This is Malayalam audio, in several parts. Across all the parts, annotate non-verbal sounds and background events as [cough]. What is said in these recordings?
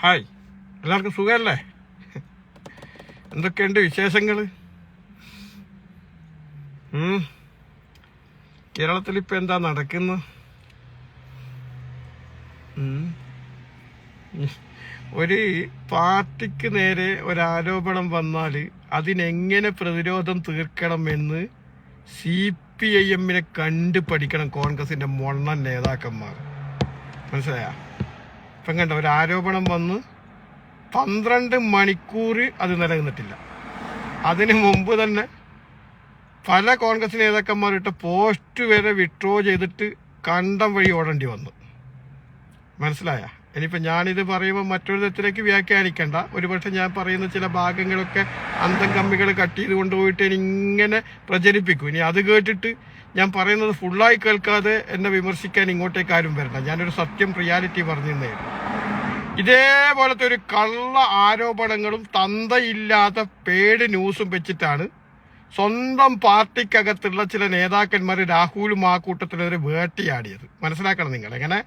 ഹായ്. എല്ലാവർക്കും സുഖമല്ലേ? എന്തൊക്കെയുണ്ട് വിശേഷങ്ങൾ കേരളത്തിൽ ഇപ്പം എന്താ നടക്കുന്നത്. ഒരു പാർട്ടിക്ക് നേരെ ഒരാരോപണം വന്നാൽ അതിനെങ്ങനെ പ്രതിരോധം തീർക്കണമെന്ന് സി പി ഐ എമ്മിനെ കണ്ടു പഠിക്കണം കോൺഗ്രസിന്റെ മൊണ്ണൻ നേതാക്കന്മാർ. മനസ്സിലായ? ഇപ്പം കണ്ട ഒരു ആരോപണം വന്ന് പന്ത്രണ്ട് മണിക്കൂർ അത് നിലനിന്നിട്ടില്ല. അതിനു മുമ്പ് തന്നെ പല കോൺഗ്രസ് നേതാക്കന്മാരിട്ട് പോസ്റ്റ് വരെ വിഡ്രോ ചെയ്തിട്ട് കണ്ടം വഴി ഓടേണ്ടി വന്നു. മനസ്സിലായ? ഇനിയിപ്പോൾ ഞാനിത് പറയുമ്പോൾ മറ്റൊരു തരത്തിലേക്ക് വ്യാഖ്യാനിക്കണ്ട. ഒരുപക്ഷെ ഞാൻ പറയുന്ന ചില ഭാഗങ്ങളൊക്കെ അന്തം കമ്മികൾ കട്ട് ചെയ്ത് കൊണ്ടുപോയിട്ട് ഇനി ഇങ്ങനെ പ്രചരിപ്പിക്കും. ഇനി അത് കേട്ടിട്ട് ഞാൻ പറയുന്നത് ഫുള്ളായി കേൾക്കാതെ എന്നെ വിമർശിക്കാൻ ഇങ്ങോട്ടേക്ക് ആരും വരണ്ട ഞാനൊരു സത്യം റിയാലിറ്റി പറഞ്ഞിരുന്നേ. ഇതേപോലത്തെ ഒരു കള്ള ആരോപണങ്ങളും തന്തയില്ലാത്ത പേട് ന്യൂസും വെച്ചിട്ടാണ് സ്വന്തം പാർട്ടിക്കകത്തുള്ള ചില നേതാക്കന്മാർ രാഹുലും ആ കൂട്ടത്തിനെതിരെ വേട്ടയാടിയത്. മനസ്സിലാക്കണം നിങ്ങൾ എങ്ങനെ?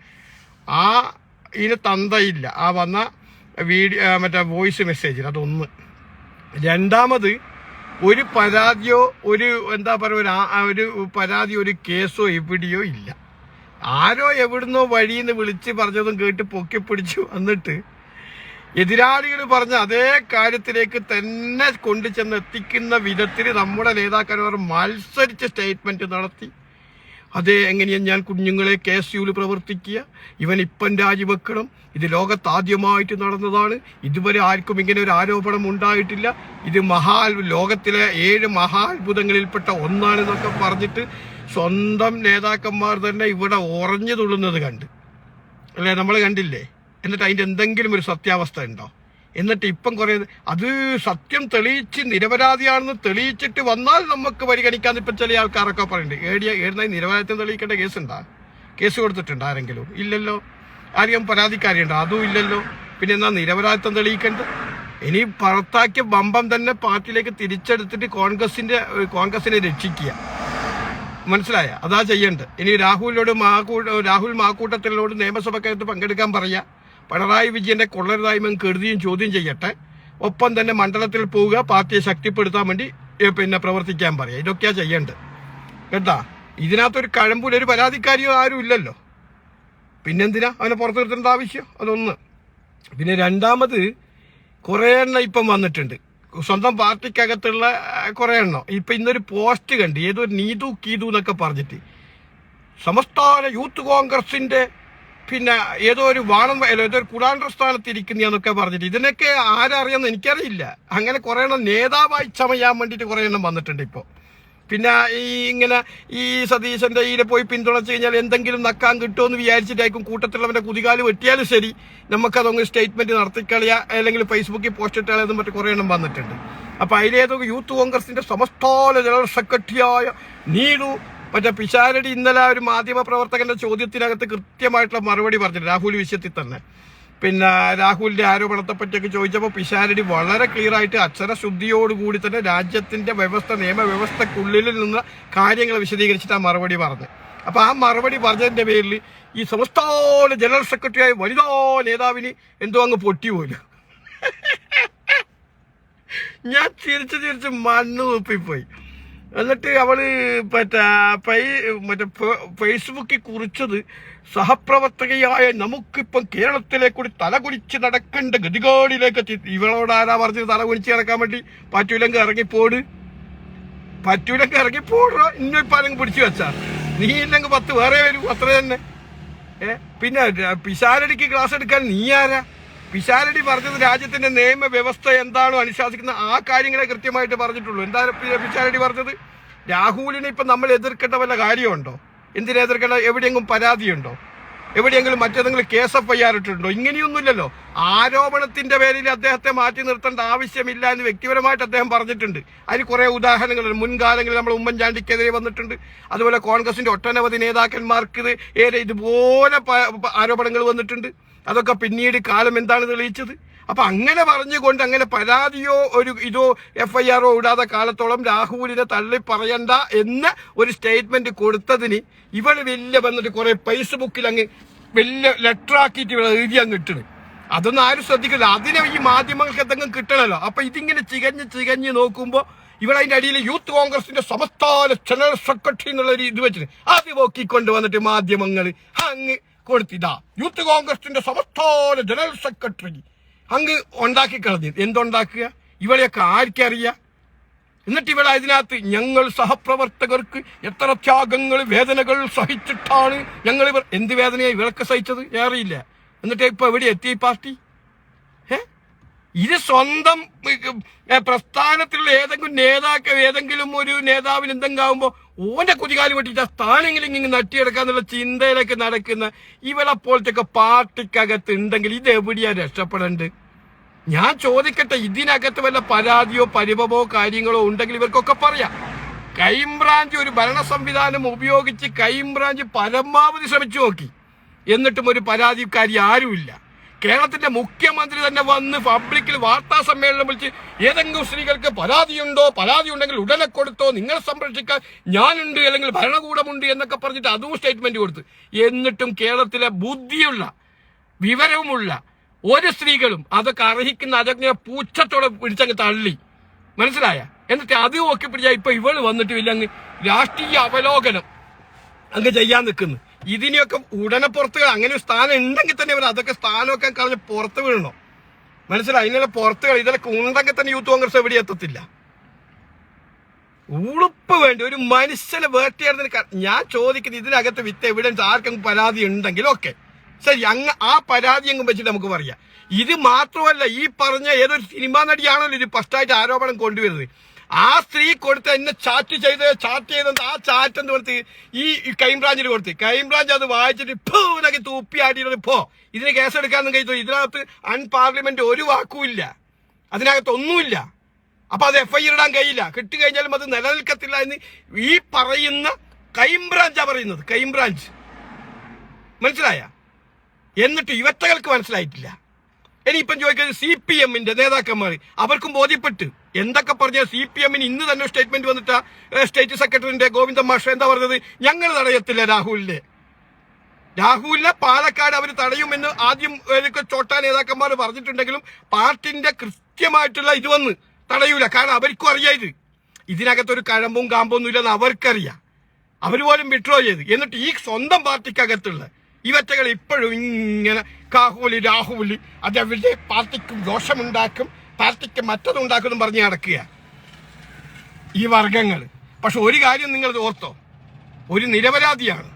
ആ ഇതിന് തന്തയില്ല. ആ വന്ന വീഡിയോ മറ്റേ വോയിസ് മെസ്സേജിൽ അതൊന്ന്. രണ്ടാമത് ഒരു പരാതിയോ ഒരു എന്താ പറയുക ഒരു പരാതി ഒരു കേസോ എവിടെയോ ഇല്ല. ആരോ എവിടുന്നോ വഴിന്ന് വിളിച്ച് പറഞ്ഞതും കേട്ട് പൊക്കി പിടിച്ചു വന്നിട്ട് എതിരാളികൾ പറഞ്ഞ അതേ കാര്യത്തിലേക്ക് തന്നെ കൊണ്ടു ചെന്ന് എത്തിക്കുന്ന വിധത്തിൽ നമ്മുടെ നേതാക്കന്മാർ മത്സരിച്ച് സ്റ്റേറ്റ്മെന്റ് നടത്തി. അതെ എങ്ങനെയാണ് ഞാൻ കുഞ്ഞുങ്ങളെ കെ എസ് യുവിൽ പ്രവർത്തിക്കുക? ഇവൻ ഇപ്പം രാജിവെക്കണം. ഇത് ലോകത്ത് ആദ്യമായിട്ട് നടന്നതാണ്. ഇതുവരെ ആർക്കും ഇങ്ങനെ ഒരു ആരോപണം ഉണ്ടായിട്ടില്ല. ഇത് മഹാ ലോകത്തിലെ ഏഴ് മഹാത്ഭുതങ്ങളിൽപ്പെട്ട ഒന്നാണെന്നൊക്കെ പറഞ്ഞിട്ട് സ്വന്തം നേതാക്കന്മാർ തന്നെ ഇവിടെ ഉറഞ്ഞു തുള്ളുന്നത് കണ്ട്. അല്ലേ? നമ്മൾ കണ്ടില്ലേ? എന്നിട്ട് അതിന്റെ എന്തെങ്കിലും ഒരു സത്യാവസ്ഥ ഉണ്ടോ? എന്നിട്ട് ഇപ്പം കുറേ അത് സത്യം തെളിയിച്ച് നിരപരാധിയാണെന്ന് തെളിയിച്ചിട്ട് വന്നാൽ നമുക്ക് പരിഗണിക്കാന്ന് ഇപ്പം ചില ആൾക്കാരൊക്കെ പറയുന്നുണ്ട്. ഏടിയ ഏടുന്ന നിരപരാധിത്വം തെളിയിക്കേണ്ട കേസ് ഉണ്ടാ കേസ് കൊടുത്തിട്ടുണ്ട് ആരെങ്കിലും? ഇല്ലല്ലോ. ആരെയും പരാതിക്കാരിയുണ്ടോ? അതും ഇല്ലല്ലോ. പിന്നെ എന്നാ നിരപരാധിത്വം തെളിയിക്കേണ്ടത്? ഇനി പുറത്താക്കിയ ബമ്പം തന്നെ പാർട്ടിയിലേക്ക് തിരിച്ചെടുത്തിട്ട് കോൺഗ്രസിന്റെ കോൺഗ്രസിനെ രക്ഷിക്കുക. മനസ്സിലായ? അതാ ചെയ്യേണ്ടത്. ഇനി രാഹുലിനോട് മാക്കൂട്ട രാഹുൽ മാക്കൂട്ടത്തിനോട് നിയമസഭക്കകത്ത് പങ്കെടുക്കാൻ പറയാ. പിണറായി വിജയന്റെ കൊള്ളരുതായ്മ കെടുതിയും ചോദ്യം ചെയ്യട്ടെ. ഒപ്പം തന്നെ മണ്ഡലത്തിൽ പോവുക പാർട്ടിയെ ശക്തിപ്പെടുത്താൻ വേണ്ടി പിന്നെ പ്രവർത്തിക്കാൻ പറയാം ഇതൊക്കെയാ ചെയ്യേണ്ടത്. കേട്ടാ? ഇതിനകത്തൊരു കഴമ്പൂല ഒരു പരാതിക്കാരിയോ ആരും ഇല്ലല്ലോ. പിന്നെന്തിനാ? അവനെ പുറത്തു നിർത്തേണ്ട ആവശ്യം? അതൊന്ന്. പിന്നെ രണ്ടാമത് കുറേ എണ്ണം ഇപ്പം വന്നിട്ടുണ്ട്. സ്വന്തം പാർട്ടിക്കകത്തുള്ള കുറേ എണ്ണം. ഇപ്പൊ ഇന്നൊരു പോസ്റ്റ് കണ്ട് ഏതൊരു നീതു കീതു എന്നൊക്കെ പറഞ്ഞിട്ട്. സംസ്ഥാന യൂത്ത് കോൺഗ്രസിന്റെ പിന്നെ ഏതോ ഒരു വാണം ഏതോ ഒരു കുടാണ്ടർ സ്ഥാനത്ത് ഇരിക്കുന്നതെന്നൊക്കെ പറഞ്ഞിട്ട് ഇതിനൊക്കെ ആരറിയാന്ന് എനിക്കറിയില്ല. അങ്ങനെ കുറേ എണ്ണം നേതാവായി ചമയാൻ വേണ്ടിയിട്ട് കുറേ എണ്ണം വന്നിട്ടുണ്ട് ഇപ്പോൾ പിന്നെ ഈ ഇങ്ങനെ ഈ സതീശന്റെ ഈയിലെ പോയി പിന്തുണച്ച് കഴിഞ്ഞാൽ എന്തെങ്കിലും നക്കാൻ കിട്ടുമെന്ന് വിചാരിച്ചിട്ടായിരിക്കും കൂട്ടത്തിലുള്ളവന്റെ കുതികാൽ വെട്ടിയാലും ശരി. നമുക്കതൊന്ന് സ്റ്റേറ്റ്മെന്റ് നടത്തിക്കളിയ അല്ലെങ്കിൽ ഫേസ്ബുക്കിൽ പോസ്റ്റ് ഇട്ടാലും മറ്റു കുറേ എണ്ണം വന്നിട്ടുണ്ട്. അപ്പൊ അതിലേതൊക്കെ യൂത്ത് കോൺഗ്രസിന്റെ സമസ്തോല ജനറൽ സെക്രട്ടറിയായ നീതു മറ്റേ പിഷാരടി ഇന്നലെ ഒരു മാധ്യമ പ്രവർത്തകന്റെ ചോദ്യത്തിനകത്ത് കൃത്യമായിട്ടുള്ള മറുപടി പറഞ്ഞു രാഹുൽ വിഷയത്തിൽ തന്നെ. പിന്നെ രാഹുലിന്റെ ആരോപണത്തെ പറ്റിയൊക്കെ ചോദിച്ചപ്പോൾ പിഷാരടി വളരെ ക്ലിയർ ആയിട്ട് അക്ഷരശുദ്ധിയോടുകൂടി തന്നെ രാജ്യത്തിന്റെ വ്യവസ്ഥ നിയമവ്യവസ്ഥക്കുള്ളിൽ നിന്ന് കാര്യങ്ങൾ വിശദീകരിച്ചിട്ട് ആ മറുപടി പറഞ്ഞു. അപ്പൊ ആ മറുപടി പറഞ്ഞതിന്റെ പേരിൽ ഈ സംസ്ഥാന ജനറൽ സെക്രട്ടറി ആയി വനിതാ നേതാവിന് എന്തോ അങ്ങ് പൊട്ടിപ്പോലും ഞാൻ ചിരിച്ച് ചിരിച്ച് മണ്ണ് തുപ്പിപ്പോയി. എന്നിട്ട് അവൾ മറ്റേ മറ്റേ ഫേസ്ബുക്കിൽ കുറിച്ചത് സഹപ്രവർത്തകയായ നമുക്കിപ്പം കേരളത്തിലെ കൂടി തലകുനിച്ച് നടക്കേണ്ട ഗതികേടിലേക്ക് എത്തി. ഇവളോട് ആരാ പറഞ്ഞത്? തലകുനിച്ച് നടക്കാൻ വേണ്ടി പറ്റൂലെങ്കിൽ ഇറങ്ങിപ്പോട്. പറ്റൂലെങ്കിൽ ഇറങ്ങിപ്പോടുക ഇന്നിപ്പം അല്ലെങ്കിൽ പിടിച്ചു വെച്ചാ? നീ ഇല്ലെങ്കിൽ പത്ത് വേറെ വരും. അത്ര തന്നെ ഏ? പിന്നെ പിശാലടിക്ക് ക്ലാസ് എടുക്കാൻ നീ ആരാ? പിശാരടി പറഞ്ഞത് രാജ്യത്തിന്റെ നിയമവ്യവസ്ഥ എന്താണോ അനുശാസിക്കുന്ന ആ കാര്യങ്ങളെ കൃത്യമായിട്ട് പറഞ്ഞിട്ടുള്ളൂ. എന്താ വിശാലടി പറഞ്ഞത്? രാഹുലിനെ ഇപ്പൊ നമ്മൾ എതിർക്കേണ്ട വല്ല കാര്യമുണ്ടോ? എന്തിനാ എതിർക്കേണ്ട? എവിടെയെങ്കിലും പരാതിയുണ്ടോ? എവിടെയെങ്കിലും മറ്റേതെങ്കിലും കേസ് എഫ് ഐ ആർ ഇട്ടിട്ടുണ്ടോ? ഇങ്ങനെയൊന്നുമില്ലല്ലോ. ആരോപണത്തിന്റെ പേരിൽ അദ്ദേഹത്തെ മാറ്റി നിർത്തേണ്ട ആവശ്യമില്ല എന്ന് വ്യക്തിപരമായിട്ട് അദ്ദേഹം പറഞ്ഞിട്ടുണ്ട്. അതിന് കുറെ ഉദാഹരണങ്ങളുണ്ട്. മുൻകാലങ്ങളിൽ നമ്മൾ ഉമ്മൻചാണ്ടിക്കെതിരെ വന്നിട്ടുണ്ട്. അതുപോലെ കോൺഗ്രസിന്റെ ഒട്ടനവധി നേതാക്കന്മാർക്ക് ഏറെ ഇതുപോലെ ആരോപണങ്ങൾ വന്നിട്ടുണ്ട്. അതൊക്കെ പിന്നീട് കാലം എന്താണ് തെളിയിച്ചത്? അപ്പൊ അങ്ങനെ പറഞ്ഞുകൊണ്ട് അങ്ങനെ പരാതിയോ ഒരു ഇതോ എഫ് ഐ ആറോ ഇടാതെ കാലത്തോളം രാഹുലിനെ തള്ളി പറയണ്ട എന്ന് ഒരു സ്റ്റേറ്റ്മെന്റ് കൊടുത്തതിന് ഇവൾ വലിയ വന്നിട്ട് കുറെ ഫേസ്ബുക്കിൽ അങ്ങ് വലിയ ലെറ്റർ ആക്കിയിട്ട് ഇവിടെ എഴുതി അങ്ങ് ഇട്ടണ് അതൊന്നും ആരും ശ്രദ്ധിക്കില്ല. അതിനെ ഈ മാധ്യമങ്ങൾക്ക് എന്തെങ്കിലും കിട്ടണല്ലോ. അപ്പൊ ഇതിങ്ങനെ ചികഞ്ഞ് ചികഞ്ഞ് നോക്കുമ്പോ ഇവൾ അതിന്റെ അടിയിൽ യൂത്ത് കോൺഗ്രസിന്റെ സംസ്ഥാന ജനറൽ സെക്രട്ടറി എന്നുള്ള ഒരു ഇത് വെച്ചിട്ട് അത് നോക്കിക്കൊണ്ട് വന്നിട്ട് മാധ്യമങ്ങൾ അങ്ങ് കൊടുത്തിതാ യൂത്ത് കോൺഗ്രസിന്റെ സംസ്ഥാന ജനറൽ സെക്രട്ടറി. അങ്ങ് ഉണ്ടാക്കി കളഞ്ഞു. എന്തുണ്ടാക്കുക? ഇവളെയൊക്കെ ആർക്കറിയാം? എന്നിട്ട് ഇവിടെ അതിനകത്ത് ഞങ്ങൾ സഹപ്രവർത്തകർക്ക് എത്ര ത്യാഗങ്ങൾ വേദനകൾ സഹിച്ചിട്ടാണ് ഞങ്ങൾ ഇവർ എന്ത് വേദനയാണ് ഇവരൊക്കെ സഹിച്ചത്? ഏറിയില്ല എന്നിട്ട് ഇപ്പൊ എവിടെ എത്തി പാർട്ടി? ഇത് സ്വന്തം പ്രസ്ഥാനത്തിലുള്ള ഏതെങ്കിലും നേതാക്കൾ ഏതെങ്കിലും ഒരു നേതാവിന് എന്തെങ്കിലും ഓന്റെ കുതികാലി വെട്ടിട്ട് ആ സ്ഥാനെങ്കിലും ഇങ്ങനെ നട്ടിയെടുക്കാന്നുള്ള ചിന്തയിലൊക്കെ നടക്കുന്ന ഇവളെ പോലത്തെ പാർട്ടിക്കകത്ത് ഉണ്ടെങ്കിൽ ഇത് എവിടെയാ രക്ഷപ്പെടേണ്ടത്? ഞാൻ ചോദിക്കട്ടെ ഇതിനകത്ത് വല്ല പരാതിയോ പരിഭവമോ കാര്യങ്ങളോ ഉണ്ടെങ്കിൽ ഇവർക്കൊക്കെ പറയാം. ക്രൈംബ്രാഞ്ച് ഒരു ഭരണ സംവിധാനം ഉപയോഗിച്ച് ക്രൈംബ്രാഞ്ച് പരമാവധി ശ്രമിച്ചു നോക്കി. എന്നിട്ടും ഒരു പരാതിക്കാരി ആരുമില്ല. കേരളത്തിന്റെ മുഖ്യമന്ത്രി തന്നെ വന്ന് പബ്ലിക്കിൽ വാർത്താ സമ്മേളനം വിളിച്ച് ഏതെങ്കിലും സ്ത്രീകൾക്ക് പരാതിയുണ്ടോ? പരാതി ഉണ്ടെങ്കിൽ ഉടനെ കൊടുത്തോ. നിങ്ങൾ സംരക്ഷിക്കാൻ ഞാനുണ്ട് അല്ലെങ്കിൽ ഭരണകൂടമുണ്ട് എന്നൊക്കെ പറഞ്ഞിട്ട് അതും സ്റ്റേറ്റ്മെന്റ് കൊടുത്ത്. എന്നിട്ടും കേരളത്തിലെ ബുദ്ധിയുള്ള വിവരവുമുള്ള ഒരു സ്ത്രീകളും അതൊക്കെ അർഹിക്കുന്ന അതൊക്കെ പൂച്ചത്തോടെ പിടിച്ചങ്ങ് തള്ളി. മനസ്സിലായ? എന്നിട്ട് അത് നോക്കി പിടിച്ചാ ഇപ്പൊ ഇവൾ വന്നിട്ട് ഇല്ല അങ്ങ് രാഷ്ട്രീയ അവലോകനം അങ്ങ് ചെയ്യാൻ നിൽക്കുന്നു. ഇതിനെയൊക്കെ ഉടനെ പുറത്ത് അങ്ങനെ ഒരു സ്ഥാനം ഉണ്ടെങ്കിൽ തന്നെ ഇവർ അതൊക്കെ സ്ഥാനമൊക്കെ കളഞ്ഞ് പുറത്ത് വീഴണം മനസ്സിലായി? ഇതിനെ പുറത്ത് കളി ഇതൊക്കെ ഉണ്ടെങ്കിൽ തന്നെ യൂത്ത് കോൺഗ്രസ് എവിടെ എത്തത്തില്ല. ഉളുപ്പ് വേണ്ടി ഒരു മനുഷ്യനെ വേട്ടയാടുന്നതിന് ഞാൻ ചോദിക്കുന്നത് ഇതിനകത്ത് വിത്ത് എവിഡൻസ് ആർക്കെങ്കിലും പരാതി ഉണ്ടെങ്കിൽ ഓക്കെ ശരി അങ്ങ് ആ പരാതി എങ്ങും വെച്ചിട്ട് നമുക്ക് പറയാം. ഇത് മാത്രമല്ല ഈ പറഞ്ഞ ഏതൊരു സിനിമാ നടിയാണല്ലോ ഇത് ഫസ്റ്റായിട്ട് ആരോപണം കൊണ്ടുവരുന്നത്. ആ സ്ത്രീ കൊടുത്ത എന്നെ ചാറ്റ് ചെയ്ത് ചാറ്റ് ചെയ്ത് ആ ചാറ്റ് എന്ന് കൊടുത്ത്? ഈ ക്രൈംബ്രാഞ്ചിൽ കൊടുത്ത്. ക്രൈംബ്രാഞ്ച് അത് വായിച്ചിട്ട് ഇതൊക്കെ തൂപ്പിയാട്ടിയത് പോ ഇതിന് കേസെടുക്കാന്നും കഴിച്ചു ഇതിനകത്ത് അൺപാർലമെന്റ് ഒരു വാക്കുമില്ല അതിനകത്ത് ഒന്നുമില്ല. അപ്പൊ അത് എഫ് ഐ ഇടാൻ കഴിയില്ല. കിട്ടിക്കഴിഞ്ഞാലും അത് നിലനിൽക്കത്തില്ല എന്ന് ഈ പറയുന്ന ക്രൈംബ്രാഞ്ചാ പറയുന്നത്. ക്രൈംബ്രാഞ്ച്. മനസ്സിലായ? എന്നിട്ട് ഇവറ്റകൾക്ക് മനസ്സിലായിട്ടില്ല. ഇനിയിപ്പം ചോദിക്കുന്നത് സി പി എമ്മിന്റെ നേതാക്കന്മാർ അവർക്കും ബോധ്യപ്പെട്ട്. എന്തൊക്കെ പറഞ്ഞാൽ സി പി എമ്മിന് ഇന്ന് തന്നെ സ്റ്റേറ്റ്മെന്റ് വന്നിട്ട സ്റ്റേറ്റ് സെക്രട്ടറിന്റെ ഗോവിന്ദ മാഷ എന്താ പറഞ്ഞത്? ഞങ്ങൾ തടയത്തില്ല രാഹുലിനെ. രാഹുലിനെ പാലക്കാട് അവർ തടയുമെന്ന് ആദ്യം ചോട്ടാ നേതാക്കന്മാർ പറഞ്ഞിട്ടുണ്ടെങ്കിലും പാർട്ടിന്റെ കൃത്യമായിട്ടുള്ള ഇത് വന്ന് തടയൂല. കാരണം അവർക്കും അറിയാം ഇത്. ഇതിനകത്തൊരു കഴമ്പും കാമ്പൊന്നും ഇല്ലെന്ന് അവർക്കറിയാം. അവർ പോലും വിഡ്രോ ചെയ്ത്. എന്നിട്ട് ഈ സ്വന്തം പാർട്ടിക്കകത്തുള്ള ഇവറ്റകൾ ഇപ്പോഴും ഇങ്ങനെ കാഹുലി രാഹുലി അതവരുടെ പാർട്ടിക്കും ദോഷമുണ്ടാക്കും. പാർട്ടിക്ക് മറ്റത് ഉണ്ടാക്കുന്നു പറഞ്ഞ് നടക്കുക. ഈ വർഗങ്ങൾ പക്ഷെ ഒരു കാര്യം നിങ്ങൾ ഓർത്തോ. ഒരു നിരപരാധിയാണ്.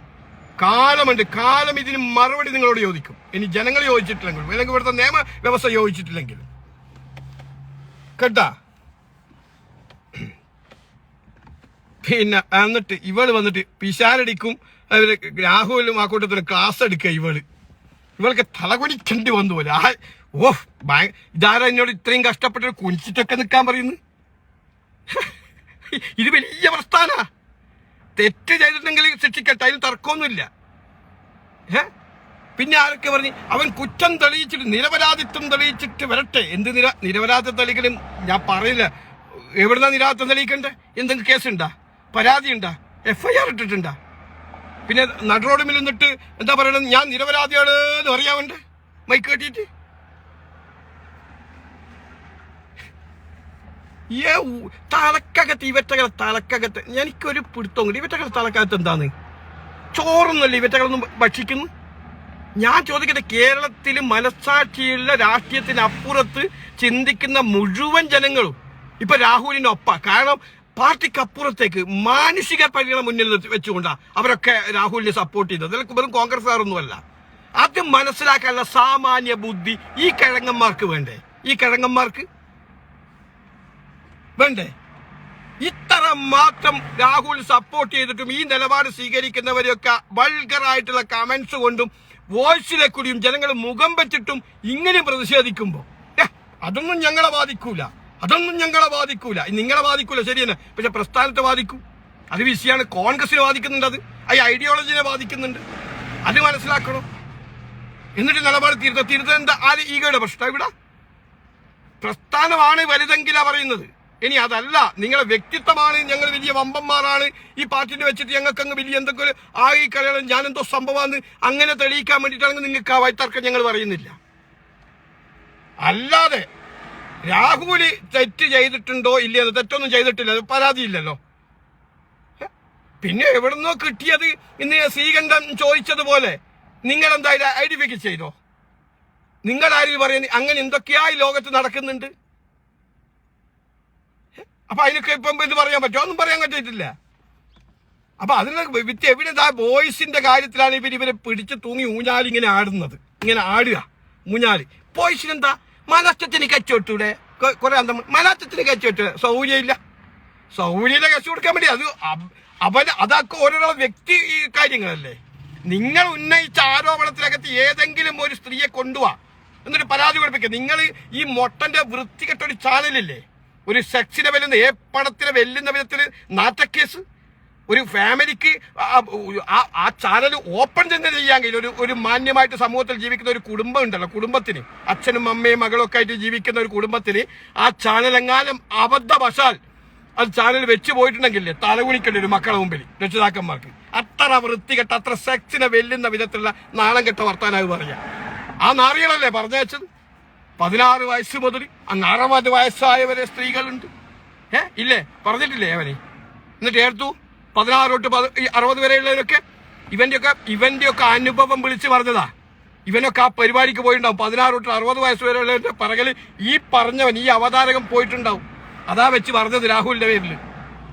കാലമുണ്ട് കാലം ഇതിന് മറുപടി നിങ്ങളോട് ചോദിക്കും. ഇനി ജനങ്ങൾ യോജിച്ചിട്ടില്ലെങ്കിൽ അല്ലെങ്കിൽ ഇവിടുത്തെ നിയമ വ്യവസ്ഥ യോജിച്ചിട്ടില്ലെങ്കിൽ കേട്ടാ? പിന്നെ എന്നിട്ട് ഇവൾ വന്നിട്ട് പിശാലടിക്കും രാഹുലും ആ കൂട്ടത്തിന് ക്ലാസ് എടുക്കുക ഇവൾ. ഇവൾക്ക് തലകുനിക്കേണ്ടി വന്നു പോലെ. ആ ഓ ഭയ- ഇതാരാ എന്നോട് ഇത്രയും കഷ്ടപ്പെട്ട് കുനിച്ചിട്ടൊക്കെ നിൽക്കാൻ പറയുന്നു? [laughs] ഇത് വലിയ പ്രസ്ഥാന. തെറ്റ് ചെയ്തിട്ടുണ്ടെങ്കിൽ ശിക്ഷിക്കട്ടെ അതിന് തർക്കമൊന്നുമില്ല. ഏ പിന്നെ ആരൊക്കെ പറഞ്ഞു അവൻ കുറ്റം തെളിയിച്ചിട്ട് നിരപരാധിത്വം തെളിയിച്ചിട്ട് വരട്ടെ. എന്ത് നിര നിരപരാധിത്വം തെളിയിക്കലും ഞാൻ പറയില്ല. എവിടുന്ന നിരാധിത്വം തെളിയിക്കണ്ടേ? എന്തെങ്കിലും കേസുണ്ടാ? പരാതി ഉണ്ടാ എഫ് ഐ ആർ ഇട്ടിട്ടുണ്ടാ? പിന്നെ നടുറോഡിൽ നിന്നിട്ട് എന്താ പറയണത്? ഞാൻ നിരപരാധിയാണ് എന്ന് അറിയാവണ്ടേ മൈക്ക് കെട്ടിയിട്ട്? ഏ തലക്കകത്ത് ഇവറ്റകളെ തലക്കകത്ത്. എനിക്കൊരു പിടുത്തം കൂടി ഇവറ്റകളെ തലക്കകത്ത് എന്താണ്? ചോറൊന്നുമല്ല ഇവറ്റകളൊന്നും ഭക്ഷിക്കുന്നു. ഞാൻ ചോദിക്കട്ടെ കേരളത്തിൽ മനസ്സാക്ഷിയുള്ള രാഷ്ട്രീയത്തിനപ്പുറത്ത് ചിന്തിക്കുന്ന മുഴുവൻ ജനങ്ങളും ഇപ്പൊ രാഹുലിനൊപ്പ കാരണം പാർട്ടിക്ക് അപ്പുറത്തേക്ക് മാനുഷിക പരിഗണന മുന്നിൽ വെച്ചുകൊണ്ടാണ് വെച്ചുകൊണ്ടാ അവരൊക്കെ രാഹുലിനെ സപ്പോർട്ട് ചെയ്തത്. അതിൽ വെറും കോൺഗ്രസ്സുകാരൊന്നുമല്ല ആദ്യം മനസ്സിലാക്കാനുള്ള സാമാന്യ ബുദ്ധി ഈ കിഴങ്ങന്മാർക്ക് വേണ്ടേ? ഈ കിഴങ്ങന്മാർക്ക് വേണ്ടേ? ഇത്ര മാത്രം രാഹുൽ സപ്പോർട്ട് ചെയ്തിട്ടും ഈ നിലപാട് സ്വീകരിക്കുന്നവരെയൊക്കെ വൾഗറായിട്ടുള്ള കമന്റ്സ് കൊണ്ടും വോയിസിലെ കൂടിയും ജനങ്ങൾ മുഖം വെച്ചിട്ടും ഇങ്ങനെ പ്രതിഷേധിക്കുമ്പോ. അതൊന്നും ഞങ്ങളെ ബാധിക്കൂല. അതൊന്നും ഞങ്ങളെ ബാധിക്കൂല. നിങ്ങളെ ബാധിക്കൂല ശരിയെന്നെ. പക്ഷെ പ്രസ്ഥാനത്തെ ബാധിക്കും. അത് വിഷയമാണ് കോൺഗ്രസിനെ ബാധിക്കുന്നുണ്ട് അത്. ഈ ഐഡിയോളജിനെ ബാധിക്കുന്നുണ്ട്. അത് മനസ്സിലാക്കണം. എന്നിട്ട് നിലപാട് തിരുത്ത തിരുത്ത എന്താ ആര്? ഈഗോയുടെ പ്രശ്നം. ഇവിടെ പ്രസ്ഥാനമാണ് വലുതെങ്കിലാ പറയുന്നത്. ഇനി അതല്ല നിങ്ങളെ വ്യക്തിത്വമാണ് ഞങ്ങൾ വലിയ വമ്പന്മാരാണ് ഈ പാർട്ടിനെ വെച്ചിട്ട് ഞങ്ങൾക്ക് അങ്ങ് വലിയ എന്തൊക്കെ ആയി കളയണം ഞാനെന്തോ സംഭവമാണ് അങ്ങനെ തെളിയിക്കാൻ വേണ്ടിയിട്ടാണെങ്കിൽ നിങ്ങൾക്ക് ആ വൈത്തർക്കം ഞങ്ങൾ പറയുന്നില്ല അല്ലാതെ രാഹുൽ തെറ്റ് ചെയ്തിട്ടുണ്ടോ ഇല്ല തെറ്റൊന്നും ചെയ്തിട്ടില്ല പരാതിയില്ലല്ലോ? പിന്നെ എവിടുന്നോ കിട്ടിയത് ഇന്ന് ശ്രീകണ്ഠൻ ചോദിച്ചതുപോലെ നിങ്ങൾ എന്തായാലും ഐഡന്റിഫൈ ചെയ്തോ നിങ്ങൾ ആരും പറയുന്നത് അങ്ങനെ എന്തൊക്കെയായി ലോകത്ത് നടക്കുന്നുണ്ട്? അപ്പൊ അതിനൊക്കെ ഇപ്പം ഇത് പറയാൻ പറ്റുമോ ഒന്നും പറയാൻ പറ്റിയിട്ടില്ല. അപ്പൊ അതിന് വിത്ത് എവിടെ ആ ബോയ്സിന്റെ കാര്യത്തിലാണ് ഇവർ ഇവരെ പിടിച്ച് തൂങ്ങി ഊഞ്ഞാൽ ഇങ്ങനെ ആടുന്നത്. ഇങ്ങനെ ആടുക. ഊഞ്ഞാൽ. ബോയ്സിന് എന്താ മനസ്റ്റത്തിന് കച്ചവട്ടൂടെ കുറെ അന്തം മനസ്റ്റത്തിന് കച്ചവട്ടൂടെ സൗകര്യമില്ല. സൗകര്യമില്ല കച്ചു കൊടുക്കാൻ വേണ്ടി. അത് അവ- അവൻ അതൊക്കെ ഓരോരോ വ്യക്തി കാര്യങ്ങളല്ലേ. നിങ്ങൾ ഉന്നയിച്ച ആരോപണത്തിനകത്ത് ഏതെങ്കിലും ഒരു സ്ത്രീയെ കൊണ്ടുപോവാ എന്നിട്ട് പരാതി കൊടുപ്പിക്കുക നിങ്ങൾ ഈ മൊട്ടന്റെ വൃത്തികെട്ടൊരു ചാനലില്ലേ? ഒരു സെക്സിനെ വെല്ലുന്ന ഏ പണത്തിനെ വെല്ലുന്ന വിധത്തിൽ നാറ്റക്കേസ്? ഒരു ഫാമിലിക്ക് ആ- ചാനൽ ഓപ്പൺ തന്നെ ചെയ്യാൻ കഴിയില്ല ഒരു ഒരു മാന്യമായിട്ട് സമൂഹത്തിൽ ജീവിക്കുന്ന ഒരു കുടുംബം ഉണ്ടല്ലോ കുടുംബത്തിന്. അച്ഛനും അമ്മയും മകളും ഒക്കെ ആയിട്ട് ജീവിക്കുന്ന ഒരു കുടുംബത്തിന് ആ ചാനൽ എങ്ങാനും അബദ്ധവശാൽ അത് ചാനൽ വെച്ച് പോയിട്ടുണ്ടെങ്കിലേ തലകുണിക്കേണ്ടി ഒരു മക്കളെ മുമ്പിൽ രക്ഷിതാക്കന്മാർക്ക്. അത്ര വൃത്തികെട്ട അത്ര സെക്സിനെ വെല്ലുന്ന വിധത്തിലുള്ള നാണം കെട്ട വർത്താനായി പറയാ ആ നാറികളല്ലേ പറഞ്ഞയച്ചത്? പതിനാറ് വയസ്സ് മുതൽ അങ്ങ് അറുപത് വയസ്സായവരെ സ്ത്രീകളുണ്ട്. ഏ? ഇല്ലേ? പറഞ്ഞിട്ടില്ലേ അവനെ? എന്നിട്ട് ഏർത്തു? പതിനാറ് തൊട്ട് അറുപത് വരെയുള്ളവരൊക്കെ ഇവന്റെ ഒക്കെ ഇവന്റെ ഒക്കെ അനുഭവം വിളിച്ച് പറഞ്ഞതാ. ഇവനൊക്കെ ആ പരിപാടിക്ക് പോയിട്ടുണ്ടാവും. പതിനാറ് തൊട്ട് അറുപത് വയസ്സ് വരെയുള്ളവരുടെ പറകൽ ഈ പറഞ്ഞവൻ ഈ അവതാരകം പോയിട്ടുണ്ടാവും. അതാ വെച്ച് പറഞ്ഞത് രാഹുലിന്റെ പേരിൽ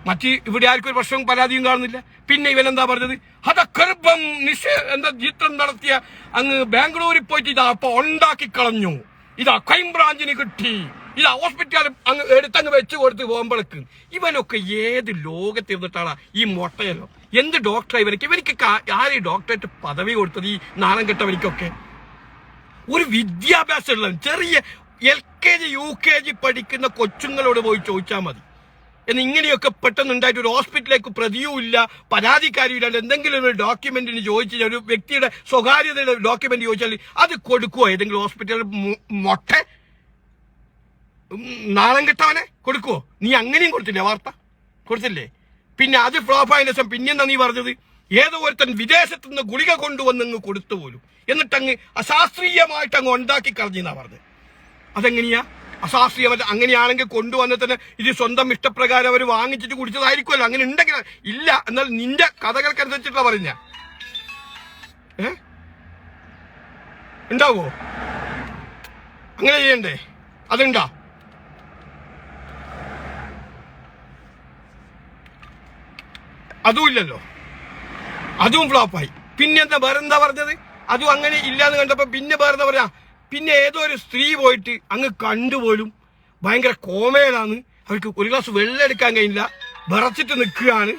മറ്റ് ഇവിടെ ആർക്കും ഒരു പ്രശ്നവും പരാതിയും കാണുന്നില്ല. പിന്നെ ഇവൻ എന്താ പറഞ്ഞത് ഹതക്കർപ്പം നിശ എന്താ ചിത്രം നടത്തിയ അങ്ങ് ബാംഗ്ലൂരിൽ പോയിട്ട് ഇതാ അപ്പൊ ഉണ്ടാക്കി കളഞ്ഞു ഇതാ ക്രൈംബ്രാഞ്ചിന് കിട്ടി. ഇതാ ഹോസ്പിറ്റൽ അങ്ങ് എടുത്തങ്ങ് വെച്ച് കൊടുത്ത് പോകുമ്പോഴേക്ക് ഇവനൊക്കെ ഏത് ലോകത്തിരുന്നിട്ടാണ് ഈ മൊട്ടയല്ലോ? എന്ത് ഡോക്ടർ ഇവനക്ക്? ഇവനിക്ക് ആര് ഡോക്ടറേറ്റ് പദവി കൊടുത്തത് ഈ നാണം കെട്ടവനിക്കൊക്കെ? ഒരു വിദ്യാഭ്യാസം ഉള്ള ചെറിയ L K G U K G പഠിക്കുന്ന കൊച്ചുങ്ങളോട് പോയി ചോദിച്ചാൽ മതി. എന്ന് ഇങ്ങനെയൊക്കെ പെട്ടെന്ന് ഉണ്ടായിട്ട് ഒരു ഹോസ്പിറ്റലിലേക്ക് പ്രതിയും ഇല്ല പരാതിക്കാരും ഇല്ലാണ്ട് എന്തെങ്കിലും ഒരു ഡോക്യുമെന്റിന് ചോദിച്ചാൽ ഒരു വ്യക്തിയുടെ സ്വകാര്യതയുടെ ഡോക്യുമെന്റ് ചോദിച്ചാൽ അത് കൊടുക്കുവോ? ഏതെങ്കിലും ഹോസ്പിറ്റലിൽ മൊട്ട? നാളം കെട്ടവനെ കൊടുക്കുവോ? നീ അങ്ങനെയും കൊടുത്തില്ലേ വാർത്ത? കൊടുത്തില്ലേ? പിന്നെ അത് ആയതിനു ശേഷം പിന്നെന്താ നീ പറഞ്ഞത്? ഏതോ ഒരുത്തൻ വിദേശത്ത് നിന്ന് ഗുളിക കൊണ്ടുവന്ന് കൊടുത്തു പോലും. എന്നിട്ടങ്ങ് അശാസ്ത്രീയമായിട്ട് അങ്ങ് ഉണ്ടാക്കി കളഞ്ഞെന്നാ പറഞ്ഞത്? അതെങ്ങനെയാ? അശാസ്ത്രീയമായിട്ട് അങ്ങനെയാണെങ്കിൽ കൊണ്ടുവന്ന് തന്നെ ഇത് സ്വന്തം ഇഷ്ടപ്രകാരം അവർ വാങ്ങിച്ചിട്ട് കുടിച്ചതായിരിക്കുമല്ലോ. അങ്ങനെ ഉണ്ടെങ്കിൽ ഇല്ല എന്നാൽ നിന്റെ കഥകൾക്കനുസരിച്ചിട്ടുള്ള പറഞ്ഞ ഉണ്ടാവോ? അങ്ങനെ ചെയ്യണ്ടേ? അതുണ്ടോ? അതുമില്ലല്ലോ. അതും ഫ്ലോപ്പായി പിന്നെന്താ വേറെന്താ പറഞ്ഞത്? അതും അങ്ങനെ ഇല്ലാന്ന് കണ്ടപ്പോ പിന്നെ വേറെന്താ പറയാ? പിന്നെ ഏതോ ഒരു സ്ത്രീ പോയിട്ട് അങ്ങ് കണ്ടുപോലും ഭയങ്കര കോമയിലാണ് അവർക്ക് ഒരു ഗ്ലാസ് വെള്ളം എടുക്കാൻ കഴിയില്ല. വിറച്ചിട്ട് നിൽക്കുകയാണ്.